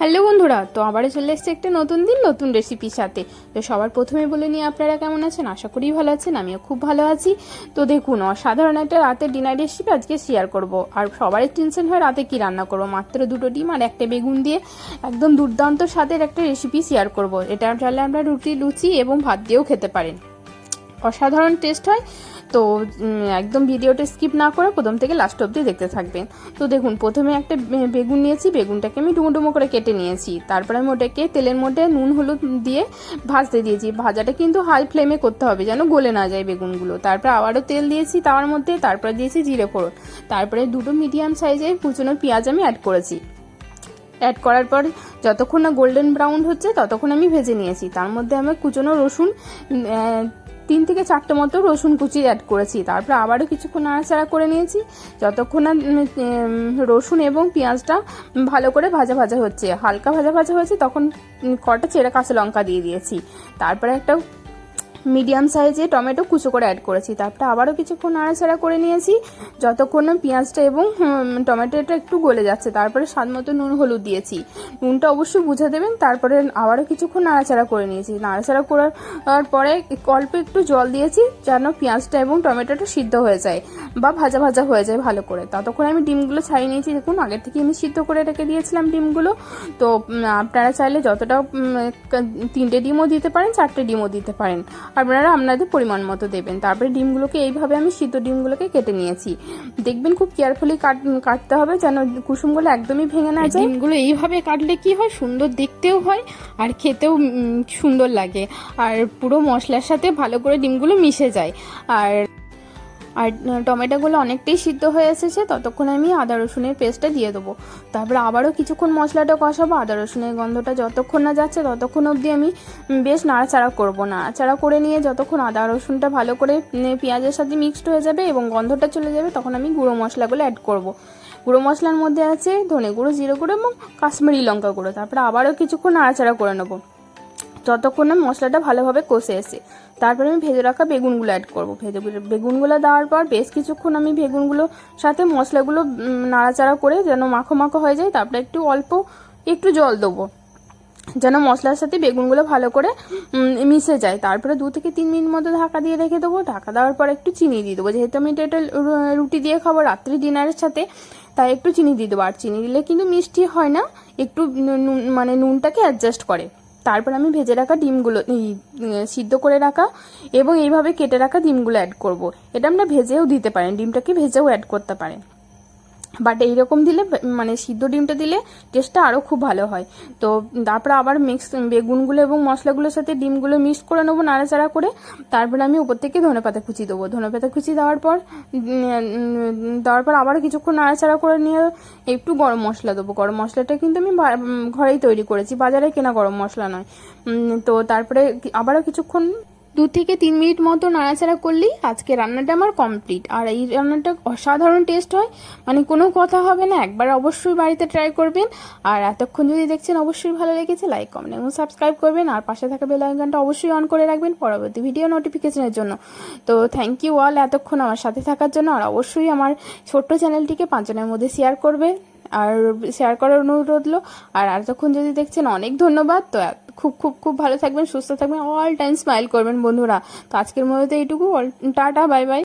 Hello বন্ধুরা, তো আবারও চলে এসেছে একটা নতুন দিন, নতুন রেসিপির সাথে। তো সবার প্রথমে বলে নিয়ে আপনারা কেমন আছেন? আশা করি ভালো আছেন, আমিও খুব ভালো আছি। তো দেখুন, অসাধারণ একটা রাতের ডিনার রেসিপি আজকে শেয়ার করব। আর সবারই টেনশন হয় রাতে কি রান্না করব? মাত্র দুটো ডিম আর একটা বেগুন দিয়ে একদম দুর্দান্ত স্বাদের একটা রেসিপি শেয়ার করব। এটা চাইলে আমরা রুটি, লুচি এবং ভাত দিয়েও খেতে পারেন। অসাধারণ টেস্ট হয়। তো একদম ভিডিওটা স্কিপ না করে প্রথম থেকে লাস্ট অবধি দেখতে থাকবেন। তো দেখুন, প্রথমে একটা বেগুন নিয়েছি, বেগুনটাকে আমি ডুমো ডুমো করে কেটে নিয়েছি। তারপরে আমি ওটাকে তেলের মধ্যে নুন, হলুদ দিয়ে ভাজতে দিয়েছি। ভাজাটা কিন্তু হাই ফ্লেমে করতে হবে যেন গলে না যায় বেগুনগুলো। তারপরে আবারও তেল দিয়েছি তার মধ্যে, তারপরে দিয়েছি জিরে ফোড়ন। তারপরে দুটো মিডিয়াম সাইজের কুচনো পেঁয়াজ আমি অ্যাড করেছি। অ্যাড করার পর যতক্ষণ না গোল্ডেন ব্রাউন হচ্ছে, ততক্ষণ আমি ভেজে নিয়েছি। তার মধ্যে আমি কুচনো রসুন তিন থেকে চারটে মতো রসুন কুচি অ্যাড করেছি। তারপর আবারও কিছুক্ষণ নাড়াচাড়া করে নিয়েছি। যতক্ষণ না রসুন এবং পেঁয়াজটা ভালো করে ভাজা ভাজা হচ্ছে। হালকা ভাজা ভাজা হয়েছে, তখন কটা চেরা কাঁচা লঙ্কা দিয়ে দিয়েছি। তারপরে একটা মিডিয়াম সাইজে টমেটো কুচো করে অ্যাড করেছি। তারপরে আবারও কিছুক্ষণ নাড়াচাড়া করে নিয়েছি। যতক্ষণ পেঁয়াজটা এবং টমেটোটা একটু গলে যাচ্ছে, তারপরে স্বাদ মতো নুন, হলুদ দিয়েছি। নুনটা অবশ্যই বুঝে দেবেন, তারপরে আবারও কিছুক্ষণ নাড়াচাড়া করে নিয়েছি। নাড়াচাড়া করার পরে অল্প একটু জল দিয়েছি, যেন পেঁয়াজটা এবং টমেটোটা সিদ্ধ হয়ে যায় বা ভাজা ভাজা হয়ে যায় ভালো করে। ততক্ষণ আমি ডিমগুলো ছাড়িয়ে নিয়েছি। দেখুন, আগের থেকে আমি সিদ্ধ করে রেখে দিয়েছিলাম ডিমগুলো। তো আপনারা চাইলে যতটা তিনটে ডিমও দিতে পারেন, চারটে ডিমও দিতে পারেন। আপনারা আপনাদের পরিমাণ মতো দেবেন। তারপরে ডিমগুলোকে এইভাবে আমি সিদ্ধ ডিমগুলোকে কেটে নিয়েছি। দেখবেন খুব কেয়ারফুলি কাট কাটতে হবে যেন কুসুমগুলো একদমই ভেঙে না যায়। ডিমগুলো এইভাবে কাটলে কি হয়? সুন্দর দেখতেও হয় আর খেতেও সুন্দর লাগে। আর পুরো মশলার সাথে ভালো করে ডিমগুলো মিশে যায়। আর আর টমেটোগুলো অনেকটাই সিদ্ধ হয়ে এসেছে, ততক্ষণ আমি আদা রসুনের পেস্টটা দিয়ে দেবো। তারপরে আবারও কিছুক্ষণ মশলাটা কষাবো, আদা রসুনের গন্ধটা যতক্ষণ না যাচ্ছে ততক্ষণ অবধি আমি বেশ নাড়াচাড়া করব। নাড়াচাড়া করে নিয়ে যতক্ষণ আদা রসুনটা ভালো করে পেঁয়াজের সাথে মিক্সড হয়ে যাবে এবং গন্ধটা চলে যাবে, তখন আমি গুঁড়ো মশলাগুলো অ্যাড করব। গুঁড়ো মশলার মধ্যে আছে ধনে গুঁড়ো, জিরে গুঁড়ো এবং কাশ্মীরি লঙ্কা গুঁড়ো। তারপরে আবারও কিছুক্ষণ নাড়াচাড়া করে নেব। যতক্ষণ না মশলাটা ভালোভাবে কষে এসে, তারপরে আমি ভেজে রাখা বেগুনগুলো অ্যাড করব। ভেজে বেগুনগুলো দেওয়ার পর বেশ কিছুক্ষণ আমি বেগুনগুলো সাথে মশলাগুলো নাড়াচাড়া করে যেন মাখো মাখো হয়ে যায়, তারপরে একটু অল্প একটু জল দেবো। যেন মশলার সাথে বেগুনগুলো ভালো করে মিশে যায়। তারপরে দু থেকে তিন মিনিট মতো ঢাকা দিয়ে রেখে দেবো। ঢাকা দেওয়ার পর একটু চিনি দিয়ে দেবো। যেহেতু আমি এটা রুটি দিয়ে খাব রাত্রি ডিনারের সাথে, তাই একটু চিনি দিয়ে দেবো। আর চিনি দিলে কিন্তু মিষ্টি হয় না, একটু মানে নুনটাকে অ্যাডজাস্ট করে। তারপর আমি ভেজে রাখা ডিমগুলো সিদ্ধ করে রাখা এবং এইভাবে কেটে রাখা ডিমগুলো অ্যাড করব। এটা আমরা ভেজেও দিতে পারেন, ডিমটাকে ভেজেও অ্যাড করতে পারেন বাট এইরকম দিলে মানে সিদ্ধ ডিমটা দিলে টেস্টটা আরও খুব ভালো হয়। তো তারপরে আবার মিক্স বেগুনগুলো এবং মশলাগুলোর সাথে ডিমগুলো মিক্স করে নেব নাড়াচাড়া করে। তারপরে আমি উপর থেকে ধনেপাতা কুচি দেবো। ধনেপাতা কুচি দেওয়ার পর দেওয়ার পর আবার কিছুক্ষণ নাড়াচাড়া করে নিয়ে একটু গরম মশলা দেবো। গরম মশলাটা কিন্তু আমি ঘরেই তৈরি করেছি। বাজারে কেনা গরম মশলা নয়। তো তারপরে আবারও কিছুক্ষণ দু থেকে তিন মিনিট মতো নাড়াচাড়া করলেই আজকে রান্নাটা আমার কমপ্লিট আর এই রান্নাটা অসাধারণ টেস্ট হয়। মানে কোনো কথা হবে না, একবার অবশ্যই বাড়িতে ট্রাই করবেন। আর এতক্ষণ যদি দেখছেন অবশ্যই ভালো লেগেছে লাইক কমেন্ট এবং সাবস্ক্রাইব করবেন। আর পাশে থাকা বেল আইকনটা অবশ্যই অন করে রাখবেন পরবর্তী ভিডিও নোটিফিকেশনের জন্য। তো থ্যাংক ইউ অল এতক্ষণ আমার সাথে থাকার জন্য। আর অবশ্যই আমার ছোট্ট চ্যানেলটিকে পাঁচজনের মধ্যে শেয়ার করবে। আর শেয়ার করার অনুরোধ রইল। আর এতক্ষণ যদি দেখছেন, অনেক ধন্যবাদ। তো খুব খুব খুব ভালো থাকবেন, সুস্থ থাকবেন অল টাইম স্মাইল করবেন বন্ধুরা। তো আজকের মধ্যে এইটুকু। Tata bye bye